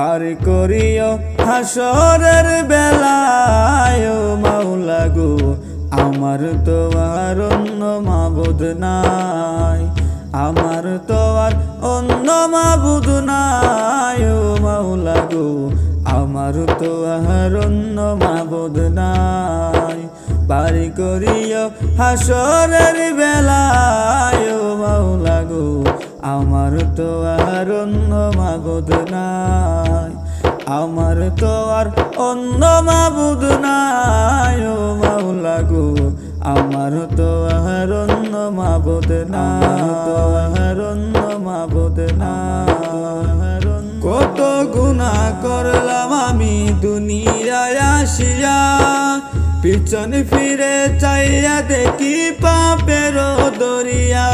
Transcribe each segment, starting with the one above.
পার করিও হাসরের বেলায় মাওলা গো, আমার তো আর অন্য মাবুদ নাই। আমার তো আর অন্য মাবুদ নাই, ও মাওলা গো, আমার তো আর অন্য মাবুদ নাই। পারি করিও হাসরের বেলায় মাওলা গো, আমার তো আর অন্য মাবুদ নাই। আমার তো আর অন্য মাবুদ নাই ও মাওলা গো। আমার তো আর অন্য মাবুদ নাই। কত গুণা করলাম আমি দুনিয়ায় আসিয়া। পিছন ফিরে চাইয়া দেখি পাপের দরিয়া।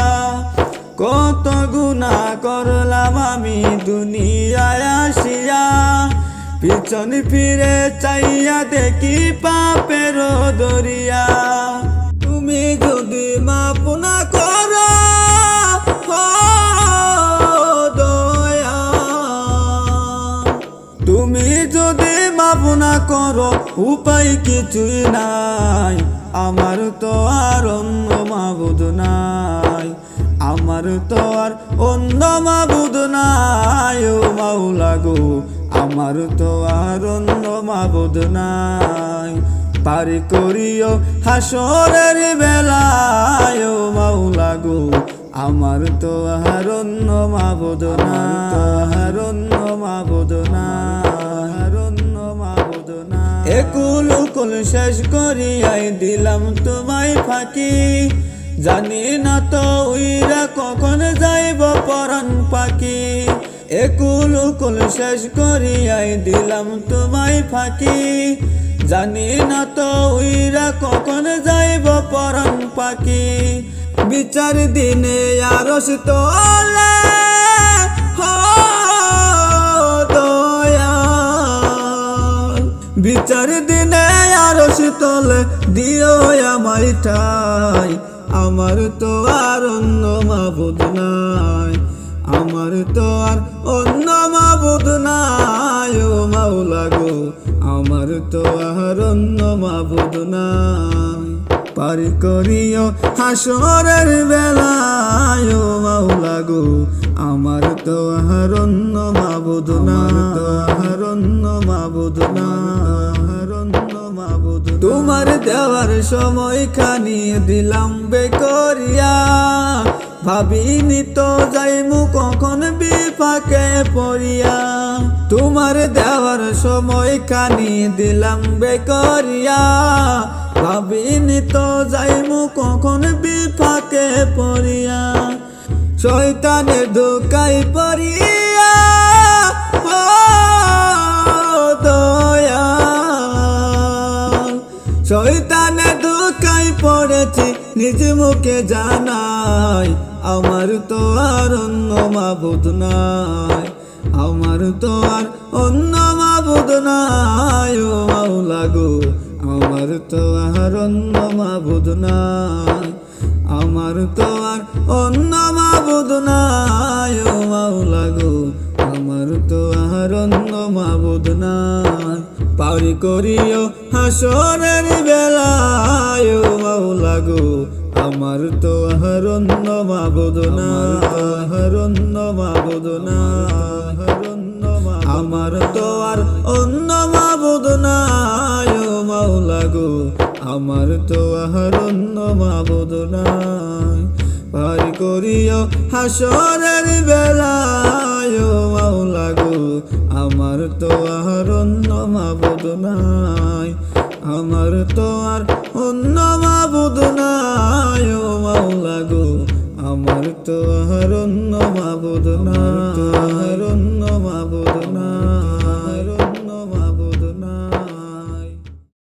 কত গুণা করলাম আমি দুনিয়ায় আসিয়া। পিছন ফিরে চাইয়া দেখি পাপের দরিয়া। তুমি যদি মাপ না করো তুমি যদি মাপ না করো, উপায় কিছুই নাই। আমার তো আর অন্য মাবুদ নাই। আমার তো আর অন্য মাবুদ নাই, ও মাওলা গো আমার তো আর অন্য মাবুদ নাই। পারি করিও হাসরের বেলায় মাওলা গো আমার তো আর অন্য মাবুদ না আর অন্য মাবুদ না আর অন্য মাবুদ না একুল উকুল শেষ করিয়াই দিলাম তোমায় ফাঁকি। জানি না তো উইরা কখন যাইব পরাণ পাখি। একুল উকুল শেষ করিয়াই দিলাম তোমায় ফাঁকি। জানি না তো উইরা কখন যাইব পরাণ পাখি। বিচার দিনে দয়াল। বিচার দিনে আরস তোলে, দিও আমায় ঠাই। আমার তো আর অন্য মাবুদ নাই। আমার তো আর অন্য মাবুদ নাই ও মাওলা গো। আমার তো আর অন্য মাবুদ নাই। পারি করিও হাসরের বেলায় ও মাওলা গো। আমার তো আর অন্য মাবুদ না তো আর অন্য মাবুদ না আর অন্য মাবুদ তোমার দেওয়ার সময় খানি দিলাম বেকরিয়া ভাবিনি তো যাইমু কখন বিপাকে পড়িয়া। তোমার দেওয়ার সময় খানি দিলাম বেকরিয়া। ভাবিনি তো যাইমু কখন বিপাকে পড়িয়া। শয়তানের ধোকাই পড়িয়া। ও দয়াল, শয়তানে ধোকাই পড়েছি। নিজ মুখে জানাই, আমার তো আর অন্য মাবুদ নাই। আমার তো আর অন্য মাবুদ নাই, ও মাওলা আমার তো আর অন্য মাবুদ নাই। আমার তো আর অন্য মাবুদ নাই, ও মাওলা গো, আমার তো আর অন্য মাবুদ নাই। পারি করিও হাসরের বেলায়, ও গো আমার তো আর অন্য মাবুদ না আর অন্য মাবুদ না আর আমার তো আর অন্য মাবুদ নাই ও মাওলা গো আমার তো অন্য মাবুদ নাই পারি করিও হাসরের বেলায় ও মাওলা গো আমার তো আর অন্য মাবুদ নাই আমার তো আর অন্য মাবুদ নাই ও মাওলা গো। আমার তো আর অন্য মাবুদ নাই আর অন্য মাবুদ নাই।